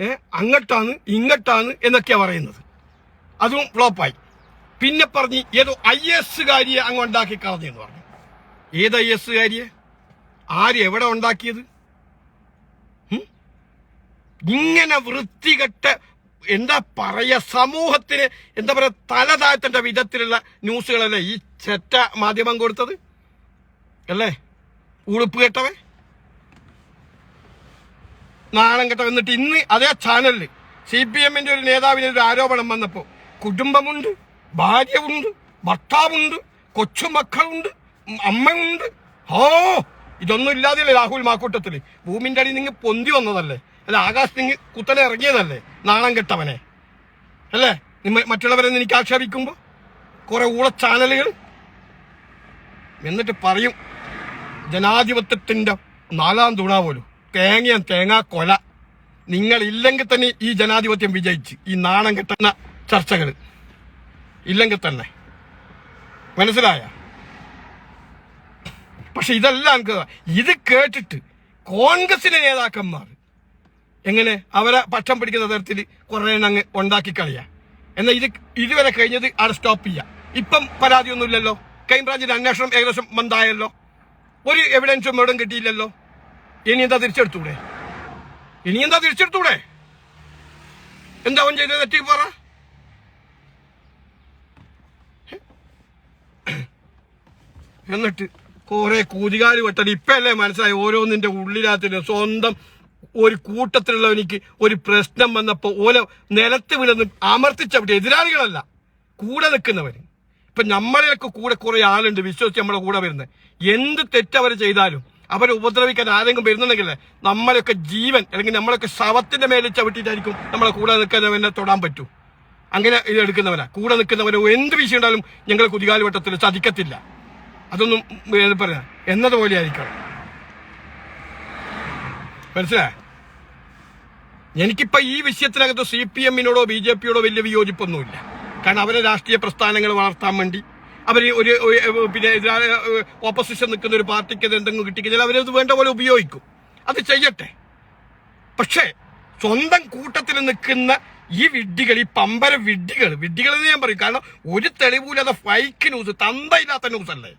ഏ അങ്ങട്ടാണ് ഇങ്ങട്ടാണ് എന്നൊക്കെയാണ് പറയുന്നത്. അതും ഫ്ലോപ്പായി. പിന്നെ പറഞ്ഞ് ഏതോ ഐ എസ് കാരിയെ അങ്ങ് ഉണ്ടാക്കി കളഞ്ഞെന്ന് പറഞ്ഞു. ഏത് ഐ എസ് കാരിയെ ആര് എവിടെ ഉണ്ടാക്കിയത്? ഇങ്ങനെ വൃത്തികെട്ട എന്താ പറയ സമൂഹത്തിന് എന്താ പറയുക തല താഴ്ത്തേണ്ട വിധത്തിലുള്ള ന്യൂസുകളല്ലേ ഈ ചെറ്റ മാധ്യമം കൊടുത്തത്? അല്ലേ? ഉളുപ്പ് കെട്ടവൻ? നാണം കെട്ടവൻ. എന്നിട്ട് ഇന്ന് അതേ ചാനലിൽ സി പി എമ്മിന്റെ ഒരു നേതാവിന് ഒരു ആരോപണം വന്നപ്പോൾ കുടുംബമുണ്ട് ഭാര്യ ഉണ്ട് ഭർത്താവുണ്ട് കൊച്ചുമക്കളുണ്ട് അമ്മയുണ്ട്. ഓ ഇതൊന്നും ഇല്ലാതെയല്ലേ രാഹുൽ മാക്കൂട്ടത്തിൽ? ഭൂമിന്റെ അടി നിങ്ങൾ പൊന്തി വന്നതല്ലേ? അല്ല ആകാശ് നിങ്ങൾ കുത്തനെ ഇറങ്ങിയതല്ലേ? നാണം കെട്ടവനെ. അല്ലേ? മറ്റുള്ളവരെ എനിക്ക് ആക്ഷേപിക്കുമ്പോൾ കുറെ ഊള ചാനലുകൾ എന്നിട്ട് പറയും ജനാധിപത്യത്തിന്റെ നാലാം തുണ പോലും. തേങ്ങ തേങ്ങാ കൊല. നിങ്ങൾ ഇല്ലെങ്കിൽ തന്നെ ഈ ജനാധിപത്യം വിജയിച്ച് ഈ നാണം കെട്ടുന്ന ചർച്ചകൾ ഇല്ലെങ്കിൽ തന്നെ. മനസ്സിലായ? പക്ഷെ ഇതെല്ലാം. ഇത് കേട്ടിട്ട് കോൺഗ്രസിലെ നേതാക്കന്മാർ എങ്ങനെ? അവരെ പക്ഷം പിടിക്കുന്ന തരത്തിൽ കുറേ അങ്ങ് ഉണ്ടാക്കി കളയാ. എന്നാൽ ഇത് ഇതുവരെ കഴിഞ്ഞത് അവിടെ സ്റ്റോപ്പ് ചെയ്യാം. ഇപ്പം പരാതിയൊന്നുമില്ലല്ലോ. ക്രൈംബ്രാഞ്ചിന്റെ അന്വേഷണം ഏകദേശം മന്ദായല്ലോ. ഒരു എവിഡൻസും എവിടെയും കിട്ടിയില്ലല്ലോ. ഇനി എന്താ തിരിച്ചെടുത്തൂടെ? ഇനി എന്താ തിരിച്ചെടുത്തൂടെ? എന്താ അവൻ ചെയ്തത് തെറ്റി പറ. എന്നിട്ട് കുറെ കൂതികാൽ വെട്ടൽ ഇപ്പല്ലേ മനസ്സിലായി ഓരോന്നിന്റെ ഉള്ളിലാത്തിന് സ്വന്തം ഒരു കൂട്ടത്തിലുള്ളവനിക്ക് ഒരു പ്രശ്നം വന്നപ്പോൾ ഓല നിലത്ത് വീണെന്ന് അമർത്തിച്ചവിടെ എതിരാളികളല്ല. കൂടെ നിൽക്കുന്നവര്. ഇപ്പൊ നമ്മളെയൊക്കെ കൂടെ കുറെ ആളുണ്ട് വിശ്വസിച്ച് നമ്മുടെ കൂടെ വരുന്നത്. എന്ത് തെറ്റവർ ചെയ്താലും അവരെ ഉപദ്രവിക്കാൻ ആരെങ്കിലും വരുന്നുണ്ടെങ്കിൽ നമ്മളൊക്കെ ജീവൻ അല്ലെങ്കിൽ നമ്മളൊക്കെ ശവത്തിന്റെ മേലെ ചവിട്ടിയിട്ടായിരിക്കും നമ്മളെ കൂടെ നിൽക്കുന്നവനെ തൊടാൻ പറ്റൂ. അങ്ങനെ ഇത് എടുക്കുന്നവനാ കൂടെ നിൽക്കുന്നവനെ എന്ത് വിഷയം ഉണ്ടായാലും ഞങ്ങൾ കുതികാൽ വട്ടത്തിൽ ചതിക്കത്തില്ല. അതൊന്നും പറയാ എന്നതുപോലെ ആയിരിക്കണം മനസ്സിലായ? എനിക്കിപ്പോ ഈ വിഷയത്തിനകത്ത് സി പി എമ്മിനോടോ ബി ജെ പിയോടോ വലിയ വിയോജിപ്പൊന്നുമില്ല. കാരണം അവരെ രാഷ്ട്രീയ പ്രസ്ഥാനങ്ങൾ വളർത്താൻ വേണ്ടി അവർ ഒരു പിന്നെ എതിരാ- ഓപ്പോസിഷൻ നിൽക്കുന്ന ഒരു പാർട്ടിക്ക് എന്തെങ്കിലും കിട്ടിക്കഴിഞ്ഞാൽ അവരത് വേണ്ട പോലെ ഉപയോഗിക്കും. അത് ചെയ്യട്ടെ. പക്ഷേ സ്വന്തം കൂട്ടത്തിൽ നിൽക്കുന്ന ഈ വിഡ്ഢികൾ ഈ പമ്പര വിഡ്ഢികൾ വിഡ്ഢികൾ എന്ന് ഞാൻ പറയും. കാരണം ഒരു തെളിവില്ലാതെ ഫൈക്ക് ന്യൂസ് തന്തയില്ലാത്ത ന്യൂസ് അല്ലേ?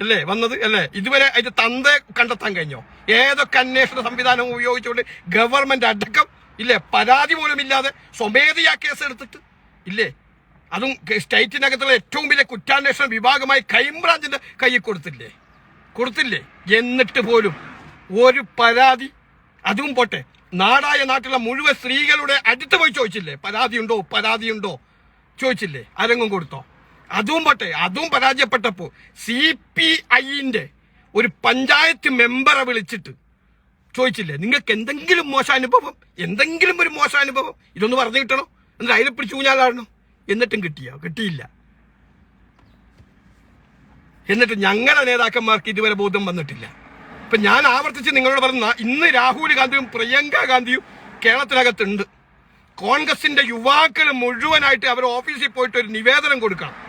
അല്ലേ? വന്നത് അല്ലേ? ഇതുവരെ അതിന്റെ തന്ത കണ്ടെത്താൻ കഴിഞ്ഞോ? ഏതൊക്കെ അന്വേഷണ സംവിധാനം ഉപയോഗിച്ചുകൊണ്ട് ഗവൺമെന്റ് അടക്കം ഇല്ലേ? പരാതി പോലും ഇല്ലാതെ സ്വമേധയാ കേസ് എടുത്തിട്ട് ഇല്ലേ? അതും സ്റ്റേറ്റിനകത്തുള്ള ഏറ്റവും വലിയ കുറ്റാന്വേഷണ വിഭാഗമായി ക്രൈംബ്രാഞ്ചിന്റെ കയ്യിൽ കൊടുത്തില്ലേ? കൊടുത്തില്ലേ? എന്നിട്ട് പോലും ഒരു പരാതി അതും പോട്ടെ. നാടായ നാട്ടിലെ മുഴുവൻ സ്ത്രീകളുടെ അടുത്ത് പോയി ചോദിച്ചില്ലേ? പരാതിയുണ്ടോ? പരാതിയുണ്ടോ? ചോദിച്ചില്ലേ? ആരെങ്കിലും കൊടുത്തോ? അതും പോട്ടെ അതും പരാജയപ്പെട്ടപ്പോ സി പി ഐന്റെ ഒരു പഞ്ചായത്ത് മെമ്പറെ വിളിച്ചിട്ട് ചോദിച്ചില്ലേ നിങ്ങൾക്ക് എന്തെങ്കിലും മോശാനുഭവം എന്തെങ്കിലും ഒരു മോശാനുഭവം? ഇതൊന്ന് പറഞ്ഞു കിട്ടണോ? എന്നിട്ട് അതിനെ പിടിച്ച് ഊഞ്ഞാലാടണം എന്നിട്ടും കിട്ടിയോ? കിട്ടിയില്ല. എന്നിട്ട് ഞങ്ങളുടെ നേതാക്കന്മാർക്ക് ഇതുവരെ ബോധം വന്നിട്ടില്ല. ഇപ്പൊ ഞാൻ ആവർത്തിച്ച് നിങ്ങളോട് പറഞ്ഞ ഇന്ന് രാഹുൽ ഗാന്ധിയും പ്രിയങ്ക ഗാന്ധിയും കേരളത്തിനകത്തുണ്ട്. കോൺഗ്രസിന്റെ യുവാക്കൾ മുഴുവനായിട്ട് അവർ ഓഫീസിൽ പോയിട്ട് ഒരു നിവേദനം കൊടുക്കണം.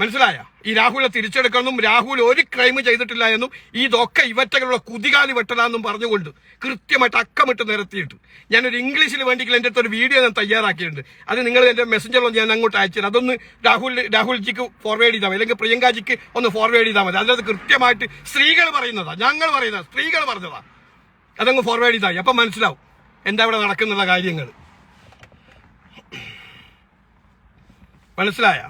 മനസ്സിലായ? ഈ രാഹുലിനെ തിരിച്ചെടുക്കണം രാഹുൽ ഒരു ക്രൈം ചെയ്തിട്ടില്ല എന്നും ഇതൊക്കെ ഇവറ്റകളുടെ കുതികാലി വെട്ടലാന്നും പറഞ്ഞുകൊണ്ട് കൃത്യമായിട്ട് അക്കമിട്ട് നിരത്തിയിട്ട്. ഞാനൊരു ഇംഗ്ലീഷിൽ വേണ്ടിക്കില്ല എന്റെ അടുത്ത് ഒരു വീഡിയോ ഞാൻ തയ്യാറാക്കിയിട്ടുണ്ട്. അത് നിങ്ങൾ എന്റെ മെസ്സഞ്ചറിൽ ഞാൻ അങ്ങോട്ട് അയച്ചു അതൊന്ന് രാഹുൽ രാഹുൽജിക്ക് ഫോർവേഡ് ചെയ്താൽ മതി. അല്ലെങ്കിൽ പ്രിയങ്കാജിക്ക് ഒന്ന് ഫോർവേഡ് ചെയ്താൽ മതി. അതിനകത്ത് കൃത്യമായിട്ട് സ്ത്രീകൾ പറയുന്നതാ. ഞങ്ങൾ പറയുന്നത്. സ്ത്രീകൾ പറഞ്ഞതാ. അതങ്ങ് ഫോർവേഡ് ചെയ്താൽ അപ്പം മനസ്സിലാവും എന്താ ഇവിടെ നടക്കുന്നുള്ള കാര്യങ്ങൾ. മനസ്സിലായ?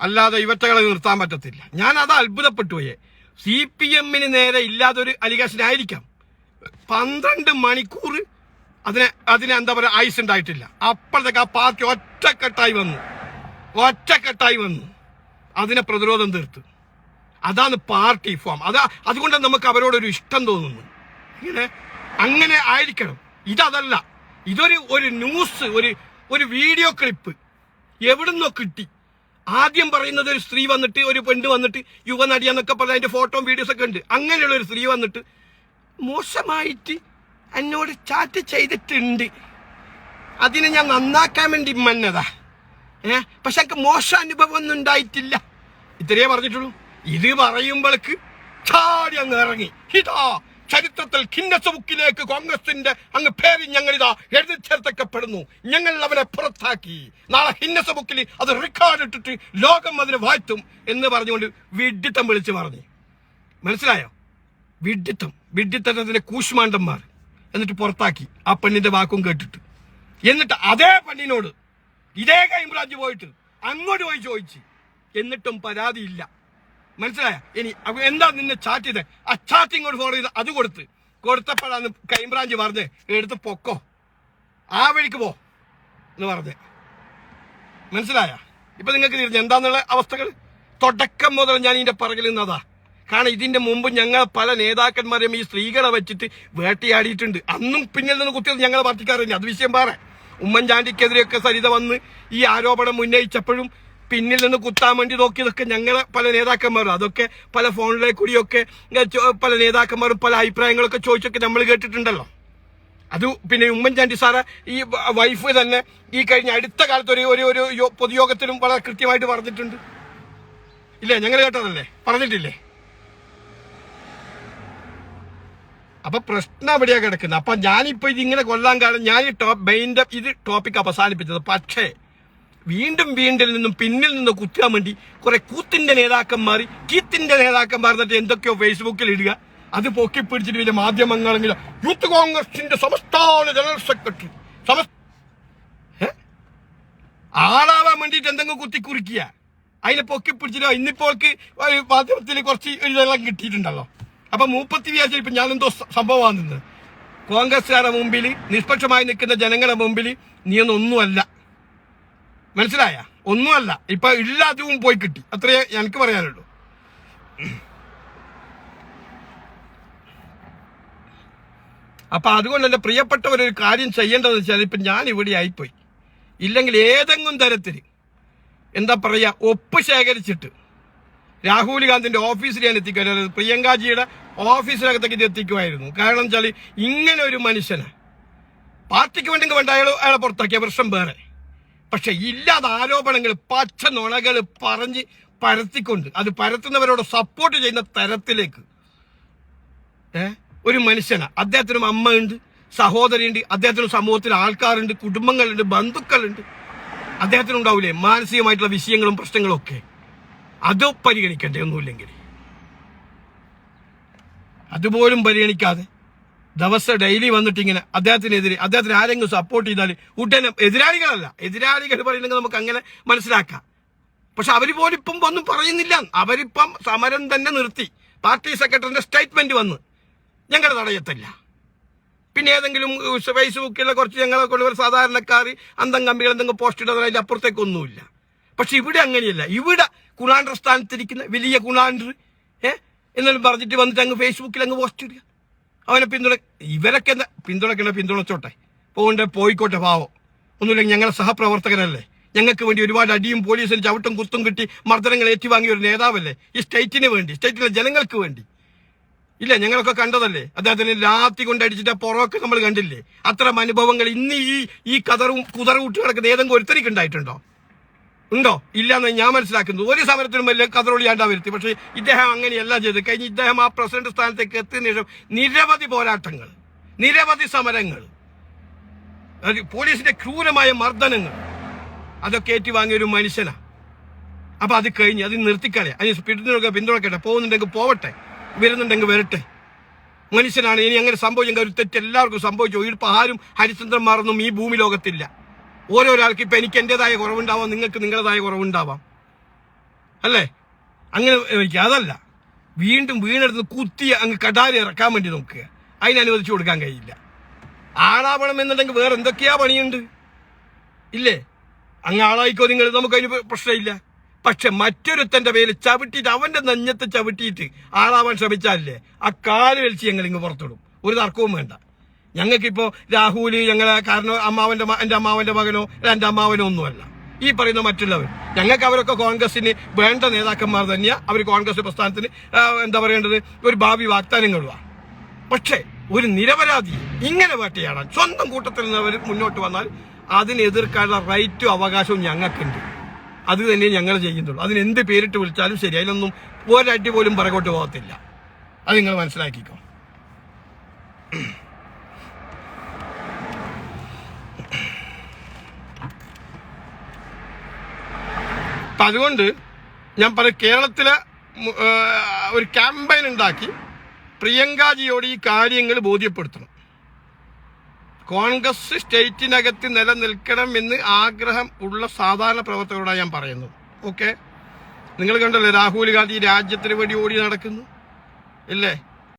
അല്ലാതെ ഇവറ്റകളെ നിർത്താൻ പറ്റത്തില്ല. ഞാൻ അത് അത്ഭുതപ്പെട്ടു പോയേ. സി പി എമ്മിന് നേരെ ഇല്ലാതൊരു അലിഗേഷൻ ആയിരിക്കാം പന്ത്രണ്ട് മണിക്കൂർ അതിനെ അതിന് എന്താ പറയുക ആയുസ് ഉണ്ടായിട്ടില്ല. അപ്പോഴത്തേക്ക് ആ പാർട്ടി ഒറ്റക്കെട്ടായി വന്നു. ഒറ്റക്കെട്ടായി വന്നു. അതിനെ പ്രതിരോധം തീർത്തു. അതാണ് പാർട്ടി ഫോം. അതാ അതുകൊണ്ട് നമുക്ക് അവരോടൊരു ഇഷ്ടം തോന്നുന്നു. ഇങ്ങനെ അങ്ങനെ ആയിരിക്കണം. ഇതതല്ല. ഇതൊരു ഒരു ന്യൂസ് ഒരു ഒരു വീഡിയോ ക്ലിപ്പ് എവിടുന്നോ കിട്ടി. ആദ്യം പറയുന്നത് ഒരു സ്ത്രീ വന്നിട്ട് ഒരു പെണ്ണ് വന്നിട്ട് യുവനടിയെന്നൊക്കെ പറഞ്ഞ അതിന്റെ ഫോട്ടോ വീഡിയോസ് ഒക്കെ ഉണ്ട്. അങ്ങനെയുള്ള ഒരു സ്ത്രീ വന്നിട്ട് മോശമായിട്ട് എന്നോട് ചാറ്റ് ചെയ്തിട്ടുണ്ട്. അതിനെ ഞാൻ നന്നാക്കാൻ വേണ്ടി മന്നതാ. ഏ? പക്ഷെ എനിക്ക് മോശം അനുഭവം ഒന്നും ഉണ്ടായിട്ടില്ല. ഇത്രയേ പറഞ്ഞിട്ടുള്ളൂ. ഇത് പറയുമ്പോഴേക്ക് ചാടി അങ്ങ് ഇറങ്ങി. ഇതാ ചരിത്രത്തിൽ ഖിന്നസ് ബുക്കിലേക്ക് കോൺഗ്രസിന്റെ അങ്ങ് പേര് ഞങ്ങളിതാ എഴുതി ചേർത്തക്കപ്പെടുന്നു. ഞങ്ങൾ അവനെ പുറത്താക്കി. നാളെ ഖിന്നസ് ബുക്കിൽ അത് റെക്കോർഡ് ഇട്ടിട്ട് ലോകം അതിന് വാഴ്ത്തും എന്ന് പറഞ്ഞുകൊണ്ട് വിഡിത്തം വിളിച്ചു പറഞ്ഞു. മനസ്സിലായോ? വിഡിത്തം. വിഡിത്തത്തിന്റെ കൂശ്മാണ്ടന്മാർ എന്നിട്ട് പുറത്താക്കി. ആ പെണ്ണിന്റെ വാക്കും കേട്ടിട്ട്. എന്നിട്ട് അതേ പെണ്ണിനോട് ഇതേ ക്രൈംബ്രാഞ്ച് പോയിട്ട് അങ്ങോട്ട് പോയി ചോദിച്ചു. എന്നിട്ടും പരാതിയില്ല. മനസ്സിലായ? ഇനി എന്താ നിന്നെ ചാറ്റ് ചെയ്ത്? ആ ചാറ്റ് ഇങ്ങോട്ട് ഫോളോ ചെയ്ത് അത് കൊടുത്ത്. കൊടുത്തപ്പോഴാണ് ക്രൈംബ്രാഞ്ച് പറഞ്ഞ് എടുത്ത് പൊക്കോ. ആ വഴിക്ക് പോ. എന്ന് പറഞ്ഞ്. മനസ്സിലായ? ഇപ്പൊ നിങ്ങൾക്ക് തിരിഞ്ഞ എന്താന്നുള്ള അവസ്ഥകൾ? തുടക്കം മുതൽ ഞാൻ ഇതിന്റെ പറകിൽ നിന്നതാ. കാരണം ഇതിന്റെ മുമ്പ് ഞങ്ങൾ പല നേതാക്കന്മാരെയും ഈ സ്ത്രീകളെ വെച്ചിട്ട് വേട്ടയാടിയിട്ടുണ്ട്. അന്നും പിന്നിൽ നിന്ന് കുത്തിയത് ഞങ്ങളെ വർദ്ധിക്കാറില്ല അത് വിഷയം പാറേ. ഉമ്മൻചാണ്ടിക്കെതിരെയൊക്കെ സരിത വന്ന് ഈ ആരോപണം ഉന്നയിച്ചപ്പോഴും പിന്നിൽ നിന്ന് കുത്താൻ വേണ്ടി നോക്കിയതൊക്കെ ഞങ്ങളെ പല നേതാക്കന്മാരും. അതൊക്കെ പല ഫോണിലെ കൂടിയൊക്കെ പല നേതാക്കന്മാരും പല അഭിപ്രായങ്ങളൊക്കെ ചോദിച്ചൊക്കെ നമ്മൾ കേട്ടിട്ടുണ്ടല്ലോ. അത് പിന്നെ ഉമ്മൻചാണ്ടി സാറ് ഈ വൈഫ് തന്നെ ഈ കഴിഞ്ഞ അടുത്ത കാലത്ത് ഒരു ഒരു ഒരു പൊതുയോഗത്തിലും വളരെ കൃത്യമായിട്ട് പറഞ്ഞിട്ടുണ്ട്. ഇല്ലേ? ഞങ്ങൾ കേട്ടതല്ലേ? പറഞ്ഞിട്ടില്ലേ? അപ്പൊ പ്രശ്നം എവിടെയാണ് കിടക്കുന്നത്. അപ്പൊ ഞാനിപ്പോ ഇതിങ്ങനെ കൊല്ലാൻ കാരണം ഞാൻ ഈ ടോപ്പ് മെയിന്റെ ഇത് ടോപ്പിക് അവസാനിപ്പിച്ചത്. പക്ഷേ വീണ്ടും വീണ്ടും നിന്നും പിന്നിൽ നിന്ന് കുത്താൻ വേണ്ടി കുറെ കൂത്തിന്റെ നേതാക്കന്മാർ കീത്തിന്റെ നേതാക്കന്മാർ എന്നിട്ട് എന്തൊക്കെയോ ഫേസ്ബുക്കിൽ ഇടുക. അത് പൊക്കി പിടിച്ചിട്ട് വലിയ മാധ്യമങ്ങളെങ്കിലും യൂത്ത് കോൺഗ്രസിന്റെ സംസ്ഥാന ജനറൽ സെക്രട്ടറി? ആളാവാൻ വേണ്ടിയിട്ട് എന്തെങ്കിലും കുത്തി കുറിക്കുക അതിനെ പൊക്കി പിടിച്ചിട്ടോ ഇന്നിപ്പോൾ മാധ്യമത്തിൽ കുറച്ച് ഒരു വെള്ളം കിട്ടിയിട്ടുണ്ടല്ലോ. അപ്പൊ മൂപ്പത്തി വിചാരിച്ചു ഇപ്പൊ ഞാനെന്തോ സംഭവമാണ് നിന്നത് കോൺഗ്രസ്സുകാരുടെ മുമ്പിൽ നിഷ്പക്ഷമായി നിൽക്കുന്ന ജനങ്ങളുടെ മുമ്പിൽ നീ ഒന്നൊന്നുമല്ല മനസ്സിലായ? ഒന്നുമല്ല ഇപ്പൊ ഇല്ലാത്തതും പോയി കിട്ടി. അത്രയേ എനിക്ക് പറയാനുള്ളൂ. അപ്പൊ അതുകൊണ്ട് എന്റെ പ്രിയപ്പെട്ടവർ ഒരു കാര്യം ചെയ്യേണ്ടതെന്ന് വെച്ചാൽ ഇപ്പൊ ഞാൻ ഇവിടെ ആയിപ്പോയി. ഇല്ലെങ്കിൽ ഏതെങ്കിലും തരത്തിൽ എന്താ പറയാ ഒപ്പ് ശേഖരിച്ചിട്ട് രാഹുൽ ഗാന്ധിന്റെ ഓഫീസിൽ ഞാൻ എത്തിക്കാൻ പ്രിയങ്കാജിയുടെ ഓഫീസിനകത്തേക്ക് എത്തിക്കുമായിരുന്നു. കാരണം വെച്ചാൽ ഇങ്ങനെ ഒരു മനുഷ്യനെ പാർട്ടിക്ക് വേണ്ടി വേണ്ട അയാൾ അയാളെ പുറത്താക്കിയ പ്രശ്നം വേറെ. പക്ഷെ ഇല്ലാത്ത ആരോപണങ്ങൾ പച്ച നുണകൾ പറഞ്ഞ് പരത്തിക്കൊണ്ട് അത് പരത്തുന്നവരോട് സപ്പോർട്ട് ചെയ്യുന്ന തരത്തിലേക്ക് ഏ? ഒരു മനുഷ്യന. അദ്ദേഹത്തിനും അമ്മയുണ്ട് സഹോദരിയുണ്ട് അദ്ദേഹത്തിന് സമൂഹത്തിൽ ആൾക്കാരുണ്ട് കുടുംബങ്ങളുണ്ട് ബന്ധുക്കളുണ്ട്. അദ്ദേഹത്തിനുണ്ടാവില്ലേ മാനസികമായിട്ടുള്ള വിഷയങ്ങളും പ്രശ്നങ്ങളും ഒക്കെ? അത് പരിഗണിക്കണ്ടേ ഒന്നുമില്ലെങ്കിൽ അതുപോലും പരിഗണിക്കാതെ ദിവസം ഡെയിലി വന്നിട്ട് ഇങ്ങനെ അദ്ദേഹത്തിനെതിരെ അദ്ദേഹത്തിന് ആരെങ്കിലും സപ്പോർട്ട് ചെയ്താൽ ഉടനെ എതിരാളികളല്ല. എതിരാളികൾ പറയുന്നെങ്കിൽ നമുക്ക് അങ്ങനെ മനസ്സിലാക്കാം. പക്ഷെ അവർ പോലും ഇപ്പം ഒന്നും പറയുന്നില്ല. അവരിപ്പം സമരം തന്നെ നിർത്തി. പാർട്ടി സെക്രട്ടറിന്റെ സ്റ്റേറ്റ്മെന്റ് വന്ന്. ഞങ്ങൾ തടയത്തില്ല. പിന്നെ ഏതെങ്കിലും ഫേസ്ബുക്കിലെ കുറച്ച് ഞങ്ങളെ കൊണ്ടുവർ സാധാരണക്കാർ അന്തം കമ്പികൾ എന്തെങ്കിലും പോസ്റ്റ് ഇടുന്ന അതിന്റെ അപ്പുറത്തേക്കൊന്നുമില്ല. പക്ഷെ ഇവിടെ അങ്ങനെയല്ല. ഇവിടെ കുണാണ്ടർ സ്ഥാനത്തിരിക്കുന്ന വലിയ കുണാണ്ടർ ഏഹ് എന്നാലും പറഞ്ഞിട്ട് വന്നിട്ട് അങ്ങ് ഫേസ്ബുക്കിൽ അങ്ങ് പോസ്റ്റ് ഇടുക. അവനെ പിന്തുണ ഇവരൊക്കെ എന്താ പിന്തുണക്കണ പിന്തുണച്ചോട്ടെ പോകണ്ട പോയിക്കോട്ടെ പാവം. ഒന്നുമില്ലെങ്കിൽ ഞങ്ങളെ സഹപ്രവർത്തകനല്ലേ ഞങ്ങൾക്ക് വേണ്ടി ഒരുപാട് അടിയും പോലീസിന് ചവിട്ടും കുത്തും കിട്ടി മർദ്ദനങ്ങൾ ഏറ്റുവാങ്ങിയ ഒരു നേതാവല്ലേ? ഈ സ്റ്റേറ്റിന് വേണ്ടി സ്റ്റേറ്റിലെ ജനങ്ങൾക്ക് വേണ്ടി. ഇല്ല ഞങ്ങളൊക്കെ കണ്ടതല്ലേ? അദ്ദേഹത്തിന് രാത്രി കൊണ്ട് അടിച്ചിട്ട് പുറമൊക്കെ നമ്മൾ കണ്ടില്ലേ? അത്തരം അനുഭവങ്ങൾ ഇന്ന് ഈ ഈ കതറും കുതറും വിട്ട് കിടക്കുന്ന ഏതെങ്കിലും ഉണ്ടായിട്ടുണ്ടോ? ഉണ്ടോ? ഇല്ലാന്ന് ഞാൻ മനസ്സിലാക്കുന്നു. ഒരു സമരത്തിനും വലിയ കതറൊളിയാണ്ടാ വരുത്തി. പക്ഷേ ഇദ്ദേഹം അങ്ങനെയല്ല ചെയ്ത് കഴിഞ്ഞ് ഇദ്ദേഹം ആ പ്രസിഡന്റ് സ്ഥാനത്തേക്ക് എത്തിയ ശേഷം നിരവധി പോരാട്ടങ്ങൾ നിരവധി സമരങ്ങൾ പോലീസിന്റെ ക്രൂരമായ മർദ്ദനങ്ങൾ അതൊക്കെ ഏറ്റുവാങ്ങിയ ഒരു മനുഷ്യനാ. അപ്പൊ അത് കഴിഞ്ഞ് അത് നിർത്തിക്കളെ അതിന് പിന്തുണക്കെ പിന്തുണക്കട്ടെ. പോകുന്നുണ്ടെങ്കിൽ പോവട്ടെ. വരുന്നുണ്ടെങ്കിൽ വരട്ടെ. മനുഷ്യനാണ്. ഇനി അങ്ങനെ സംഭവിച്ചെങ്കിൽ ഒരു തെറ്റ് എല്ലാവർക്കും സംഭവിച്ചു. ഇപ്പൊ ആരും ഹരിചന്ദ്രന്മാരൊന്നും ഈ ഭൂമി ലോകത്തില്ല. ഓരോരാൾക്ക് ഇപ്പൊ എനിക്ക് എന്റേതായ കുറവുണ്ടാവാം നിങ്ങൾക്ക് നിങ്ങളുടേതായ കുറവുണ്ടാവാം. അല്ലേ? അങ്ങനെ അതല്ല. വീണ്ടും വീണെടുത്ത് കുത്തി അങ്ങ് കടാരി ഇറക്കാൻ വേണ്ടി നോക്കുക. അതിനനുവദിച്ചു കൊടുക്കാൻ കഴിയില്ല. ആളാവണം എന്നുണ്ടെങ്കിൽ വേറെ എന്തൊക്കെയാ പണിയുണ്ട്? ഇല്ലേ? അങ്ങ് ആളായിക്കോ നിങ്ങൾ നമുക്ക് അതിന് പ്രശ്നമില്ല. പക്ഷെ മറ്റൊരുത്തന്റെ പേര് ചവിട്ടിയിട്ട് അവന്റെ നെഞ്ഞത്ത് ചവിട്ടിയിട്ട് ആളാവാൻ ശ്രമിച്ചാലേ ആ കാൽ വലിച്ച് ഞങ്ങൾ ഇങ്ങ് പുറത്തിടും. ഒരു തർക്കവും വേണ്ട. ഞങ്ങൾക്കിപ്പോ രാഹുൽ ഞങ്ങളെ കാരണം അമ്മാവന്റെ എന്റെ അമ്മാവന്റെ മകനോ എന്റെ അമ്മാവനോ ഒന്നുമല്ല. ഈ പറയുന്ന മറ്റുള്ളവർ. ഞങ്ങൾക്ക് അവരൊക്കെ കോൺഗ്രസിന് വേണ്ട നേതാക്കന്മാർ തന്നെയാ. അവർ കോൺഗ്രസ് പ്രസ്ഥാനത്തിന് എന്താ പറയേണ്ടത്? ഒരു ഭാവി വാഗ്ദാനങ്ങളുമാണ് പക്ഷേ ഒരു നിരപരാധി ഇങ്ങനെ വേട്ടയാടാൻ സ്വന്തം കൂട്ടത്തിൽ നിന്ന് നിന്നവർ മുന്നോട്ട് വന്നാൽ അതിനെ എതിർക്കാനുള്ള റൈറ്റും അവകാശവും ഞങ്ങൾക്കുണ്ട്. അത് തന്നെ ഞങ്ങൾ ചെയ്യുന്നുള്ളൂ. അതിന് എന്ത് പേരിട്ട് വിളിച്ചാലും ശരി അതിലൊന്നും ഒരടി പോലും പുറകോട്ട് പോകത്തില്ല. അത് നിങ്ങൾ മനസ്സിലാക്കിക്കോ. അപ്പൊ അതുകൊണ്ട് ഞാൻ പറയും കേരളത്തിലെ ഒരു ക്യാമ്പയിൻ ഉണ്ടാക്കി പ്രിയങ്കാജിയോട് ഈ കാര്യങ്ങൾ ബോധ്യപ്പെടുത്തണം. കോൺഗ്രസ് സ്റ്റേറ്റിനകത്ത് നിലനിൽക്കണം എന്ന് ആഗ്രഹം ഉള്ള സാധാരണ പ്രവർത്തകരോടാണ് ഞാൻ പറയുന്നത്. ഓക്കെ? നിങ്ങൾ കണ്ടല്ലോ രാഹുൽ ഗാന്ധി രാജ്യത്തിന് വേണ്ടി ഓടി നടക്കുന്നു? ഇല്ലേ?